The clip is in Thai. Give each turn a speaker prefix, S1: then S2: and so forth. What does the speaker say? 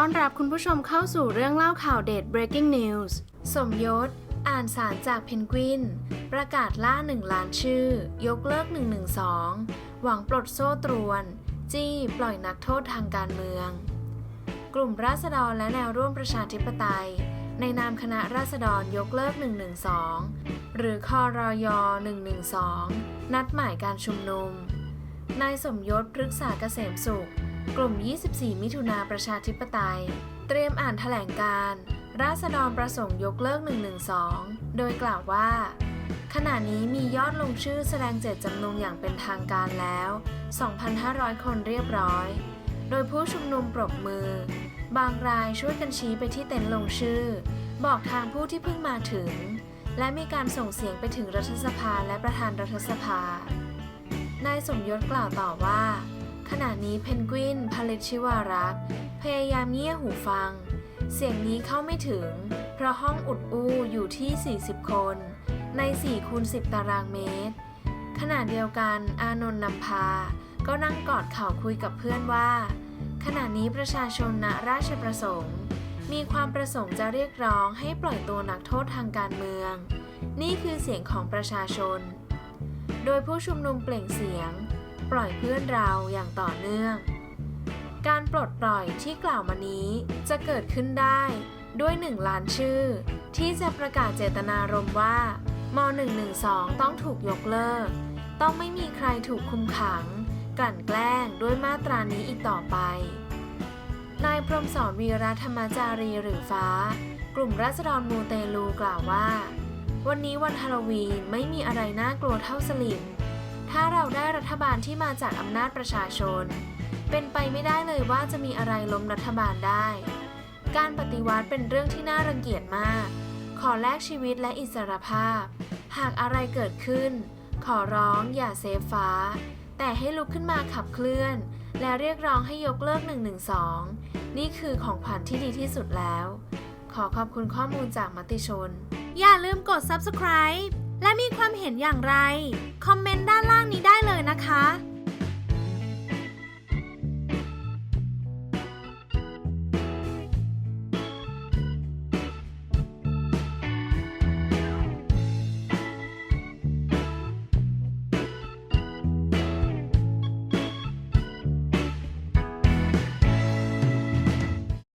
S1: ตอนรับคุณผู้ชมเข้าสู่เรื่องเล่าข่าวเด็ด breaking news สมยศ อ่านสารจากเพนกวิน ประกาศล่า 1 ล้านชื่อ ยกเลิก 112 หวังปลดโซ่ตรวน จี้ปล่อยนักโทษทางการเมือง กลุ่มราษฎรและแนวร่วมประชาธิปไตย ในนามคณะราษฎรยกเลิก 112 หรือคอรอย112 นัดหมายการชุมนุม นายสมยศพฤกษาเกษมสุข กลุ่ม 24 มิถุนาประชาธิปไตย เตรียมอ่านแถลงการ์ราษฎรประสงค์ยกเลิก 112 โดยกล่าวว่า ขณะนี้มียอดลงชื่อแสดงเจตจำนงอย่างเป็นทางการแล้ว 2,500 คนเรียบร้อย โดยผู้ชุมนุมปรบมือ บางรายช่วยกันชี้ไปที่เต็นท์ลงชื่อ บอกทางผู้ที่เพิ่งมาถึง และมีการส่งเสียงไปถึงรัฐสภาและประธานรัฐสภานายสมยศกล่าวต่อว่า ขณะนี้เพนกวินผลิตชิวารักษ์พยายามเงี่ยหูฟัง เสียงนี้เข้าไม่ถึง เพราะห้องอุดอู้อยู่ที่ 40 คน ใน4คูณ10 ตารางเมตร ขณะเดียวกันอานนท์นำพา ก็นั่งกอดเข่าคุยกับเพื่อนว่า ขณะนี้ประชาชนณราชประสงค์ มีความประสงค์จะเรียกร้องให้ปล่อยตัวนักโทษทางการเมือง นี่คือเสียงของประชาชน โดยผู้ชุมนุมเปล่งเสียง ปล่อยเพื่อนเราอย่างต่อเนื่อง การปลดปล่อยที่กล่าวมานี้จะเกิดขึ้นได้ด้วย 1 ล้านชื่อ ที่จะประกาศเจตนารมณ์ว่าม112 ต้องถูกยกเลิก ต้องไม่มีใครถูกคุมขัง กลั่นแกล้งด้วยมาตรานี้อีกต่อไป นายพรมสอนวีรธรรมจารีหรือฟ้า กลุ่มราษฎรมูเตลูกล่าวว่า วันนี้วันฮาโลวีนไม่มีอะไรน่ากลัวเท่าสลิม ถ้าเราได้รัฐบาลที่มาจากอำนาจประชาชน เป็นไปไม่ได้เลยว่าจะมีอะไรล้มรัฐบาลได้ การปฏิวัติเป็นเรื่องที่น่ารังเกียจมาก ขอแลกชีวิตและอิสรภาพ หากอะไรเกิดขึ้น ขอร้องอย่าเซฟฟ้า แต่ให้ลุกขึ้นมาขับเคลื่อน และเรียกร้องให้ยกเลิก 112 นี่คือของขวัญที่ดีที่สุดแล้ว ขอขอบคุณข้อมูลจากมติชน อย่าลืมกด subscribe และมีความเห็นอย่างไร คอมเมนต์ด้าน